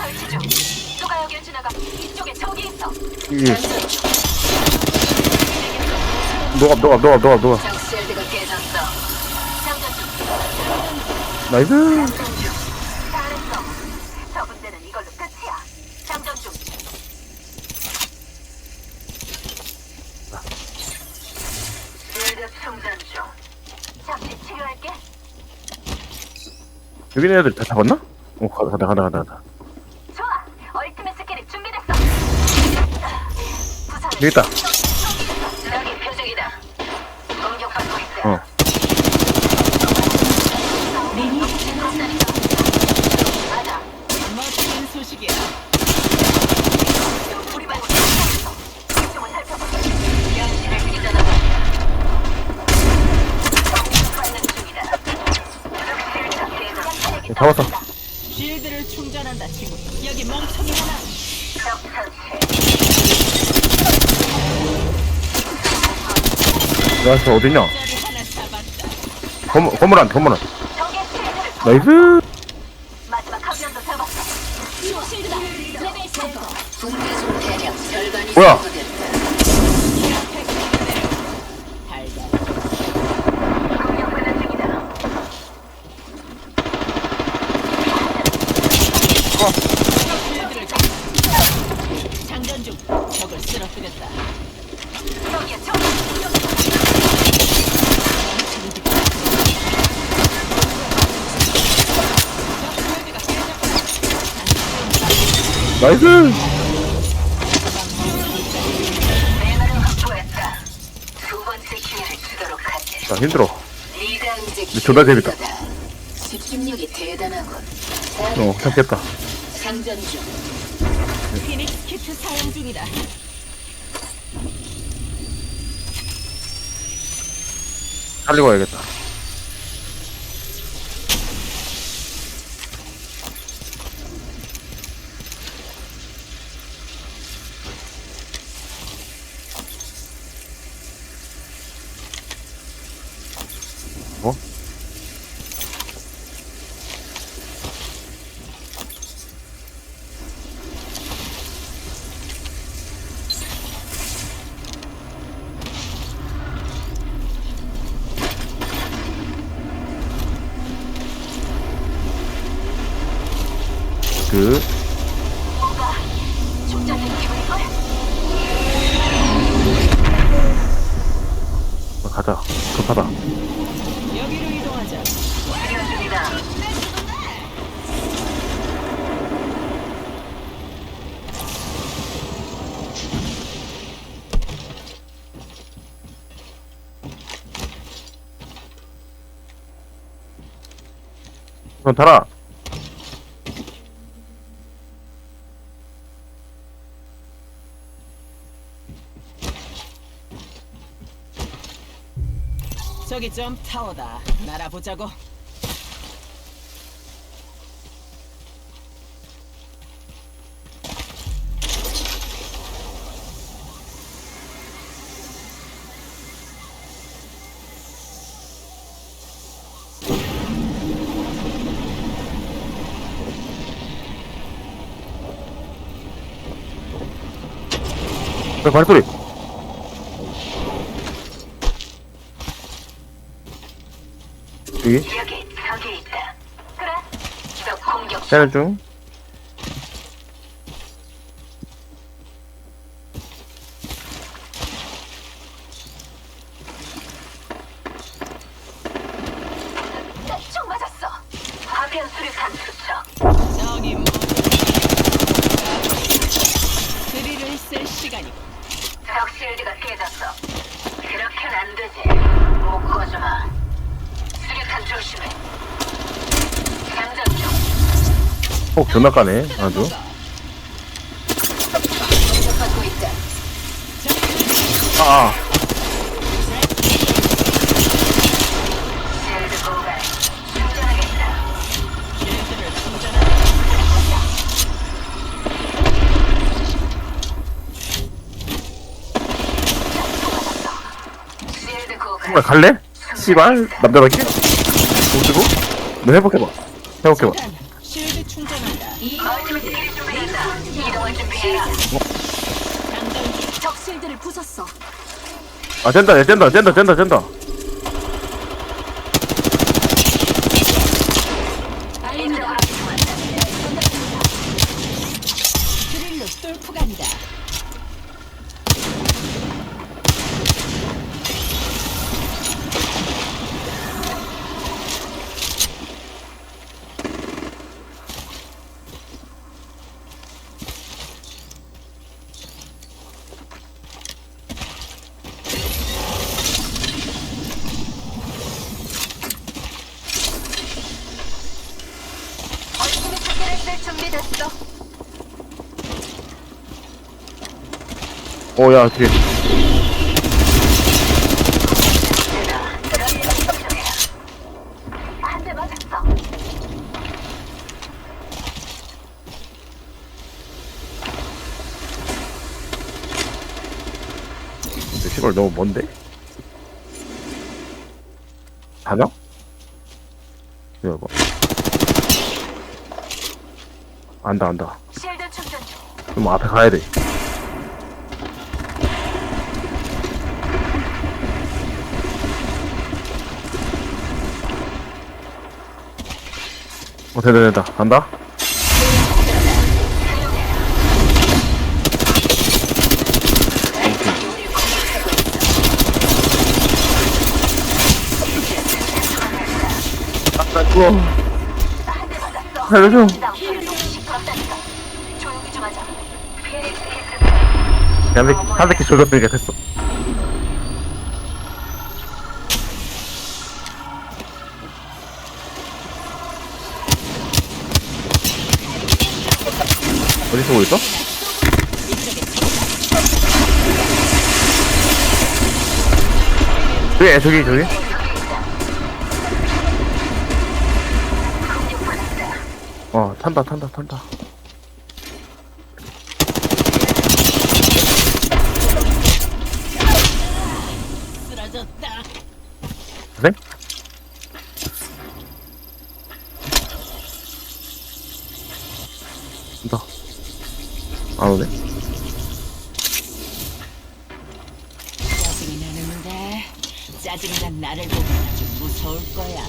설치 중. 누가 여길 지나가? 이쪽에 적이 있어. 이 녹아 녹아 녹아 녹아 녹아 적실드가 깨졌어. 장전 중. 나이스 장전 중. 잘했어. 저 군대는 이걸로 끝이야. 장전 중. 실드 충전 중. 잠시 치료할게. 여기 있는 애들 다 잡았나? 어 가다 가다 가다 가다 여기 있다. 어. 네, 잡았어 쉴드를 충전한다, 친구. 여기 멍청이 하나. 나이스 어딨냐. 건물 안 건물 안 나이스 마지막 한 명도 잡았어. 실드다. 레벨 3. 분배중 대략 절반이 뭐야? 장전 중. 적을 쓰러뜨렸다. 여기에 적. 나이스. 자 힘들어 근데 존나 재밌다. 집중력이 대단하군. 어 잡겠다 장전 중. 피닉스 키트 사용 중이다. 살리고 와야겠다 뭐? 그 뭔가 충전된 기분일걸? 어, 가자 급하다 여기로 이동하자. 치료 중이다. 달아 저기 좀 타워다. 날아보자고. 그 발소리 여기 여기 적이 있다. 그래. 적 공격. 중 총 맞았어. 화면 수류탄 투척. 저기 뭐. 드릴을 쓸 시간이고. 적 실드가 깨졌어. 그렇게는 안 되지. 못 꺼져마. 수류탄 조심해. 장전 중. 폭 존나 까네 아주. 실드 고갈. 정말 갈래? 씨발 남자답게? 못 쓰고? 너 회복해봐 회복해봐 쉴드 충전한다. 이 멀티 실드를 준비한다. 이동을 준비해라. 장전 중. 적 실드를 부쉈어. 아얘 젠다 젠다 젠다 젠다 알린다. 드릴로 뚫고 간다. 얼큰이 차기를 쓸 준비 됐어. 오야 뒤에 한대 맞았어. 근데 시발 너무 먼데? 가냐? 기다려봐 안다 안다 실드 충전 중. 좀 앞에 가야 돼어 됐다 됐다 간다 아, 죽어. 살려줘. 나 너무 시끄럽다니 300, 300개 조졌으니까 됐어. 어디 서고 있어? 왜 저기 저기? 어 탄다 탄다 탄다. 안 오네. 짜증이 나는데 짜증난 나를 보면 아주 무서울 거야.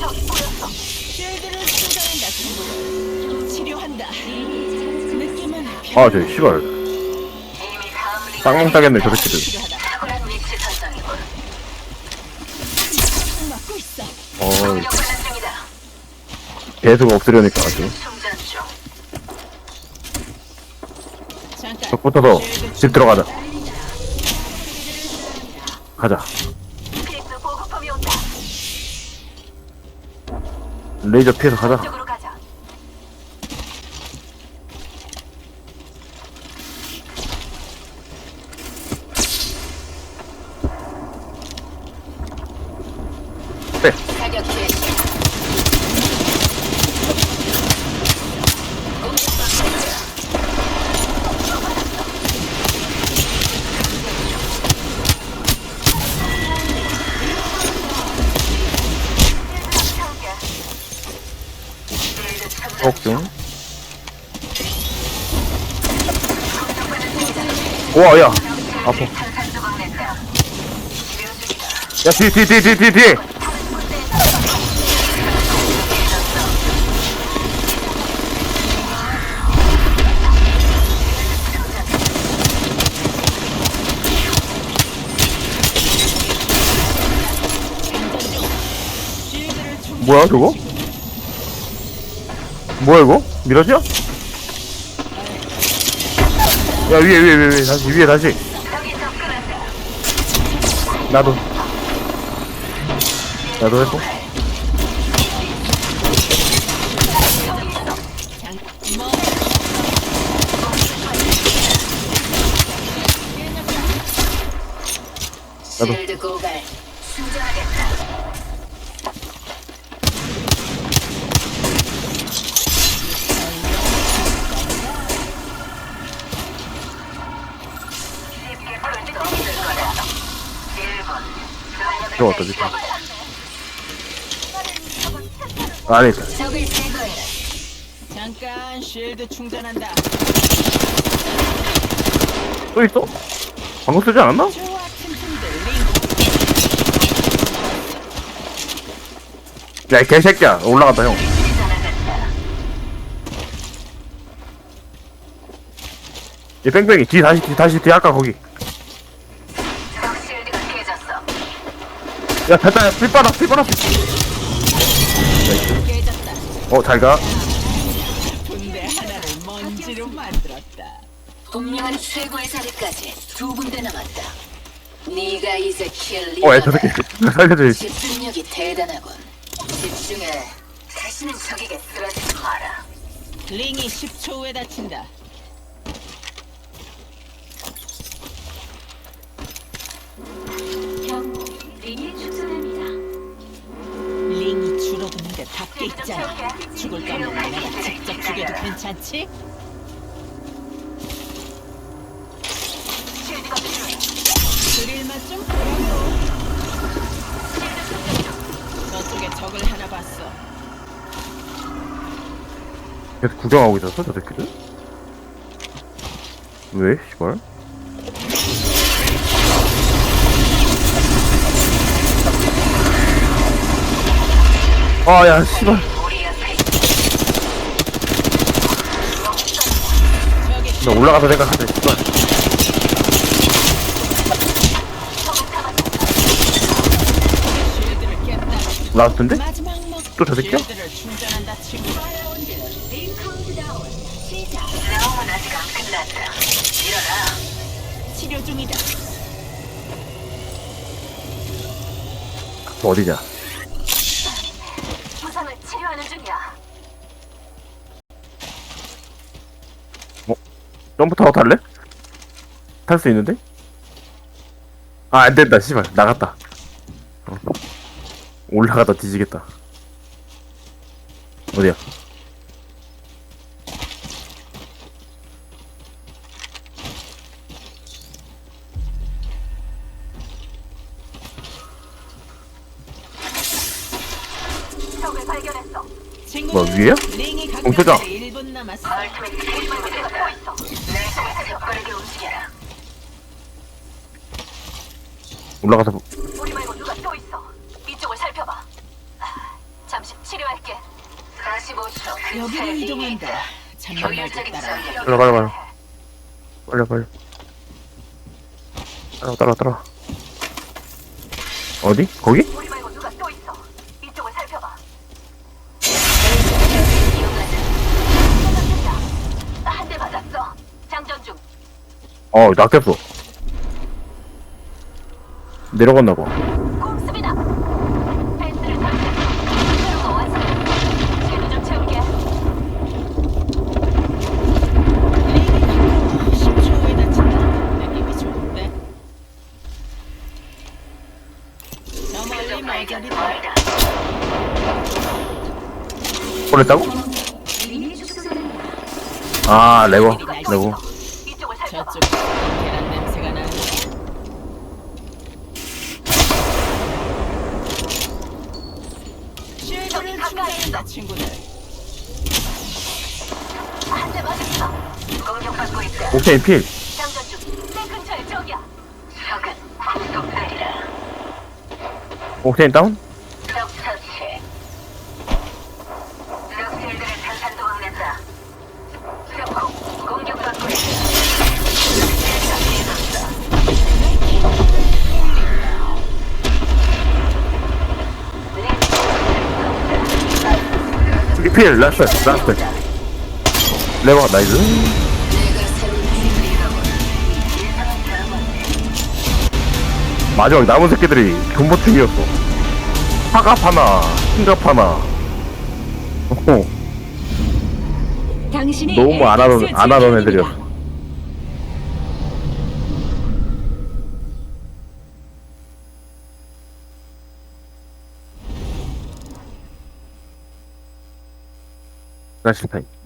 저기 보였어. 실드를 충전한다 친구. 치료한다. 느낌은 아, 저, 씨발. 이미 다음 리그 쌍용 따겠네, 저 새끼들. 필요하다. 탁월한 위치 선정이군. 맞고 있어. 어, 공격 관련 중이다. 계속 없으려니까 아주. 잠깐. 적 붙어서 집 들어가자. 가자. 레이저 피해서 가자. 우와, 야. 아파. 야, 뒤, 뒤, 뒤, 뒤, 뒤, 뒤. 뭐야, 저거? 뭐야, 이거? 미라지야? 야, 위에, 위에, 위에, 위에, 다시, 위에, 다시. 나도. 나도 해보. 나도. 들어왔다, 지금. 안에 있다. 적을 제거해라. 잠깐. 쉴드 충전한다. 또 있어? 방금 쓰지 않았나? 좋아 틈틈들 링. 야, 이 개새끼야. 올라갔다, 형. 얘 뺑뺑이. 뒤 다시, 뒤 다시, 뒤 아까 거기. 야, 됐다. 빨아. 깨졌다. 어, 잘 가. 군대 하나를 먼지로 만들었다. 분명한 최고의 자리까지 두 군데 남았다. 네가 이제 킬 어, 야, 저 리더다. 새끼. 살려줘야지. 집중력이 대단하군. 집중해. 다시는 적에게 쓰러지지 마라. 링이 10초 후에 다친다. 있잖아. 죽을 거면 내가 직접 죽여도 괜찮지? 드릴 맛좀 보라고. 저쪽에 적을 하나 봤어. 계속 구경하고 있었어, 저 새끼들? 왜, 씨발? 아, 야, 씨발. 우리 옆에 나 올라가서 생각하자. 라스트인데? 마지막 목. 또저 새끼야? 아직 안 끝났다. 일어나. 치료 중이다. 어디냐? 부상을 치료하는 중이야. 점프 타워 탈래? 탈 수 있는데? 아, 안 된다, 씨발. 나갔다. 어. 올라가다 뒤지겠다. 어디야? 발견했어. 뭐, 위에야? 링이 공표정. 가까이 1분 남았어. 얼티메이트 우리 말고 내가 또 있어. 내 속에서 빠르게 움직여라. 올라가서, 보- 우리 말고 누가 또 있어. 이쪽을 살펴봐. 아, 잠시 치료할게. 45초. 여기로 이동한다. 잠만 말고 효율적인 따라. 전략. 빨리, 빨리, 빨리. 빨리, 빨리. 따라와, 따라와, 따라와. 어디? 거기? 우리 어, 낚였어. 내려갔나 봐. 공습이다. 펜스를 설치. 새로가 완성. 실드 좀 채울게. 링이 가까워. 10초 후에 다친다. 느낌이 좋은데. 저 멀리 모자리다. 보냈다고? 아, 레버, 레버. 이쪽을 살펴봐. 저쪽 계란 냄새가 나는데. 쉴드를 충전한다 친구들. 한 대 맞았어. 옥테인 필. 옥테인 다운? 필, 라스트, 라스트. 레버, 나이스. 마지막 남은 새끼들이 존버충이었어. 화갑 하나, 흰갑 하나. 어, 당신이 너무 안 하던, 안 하던 애들이었어. 다시 타임.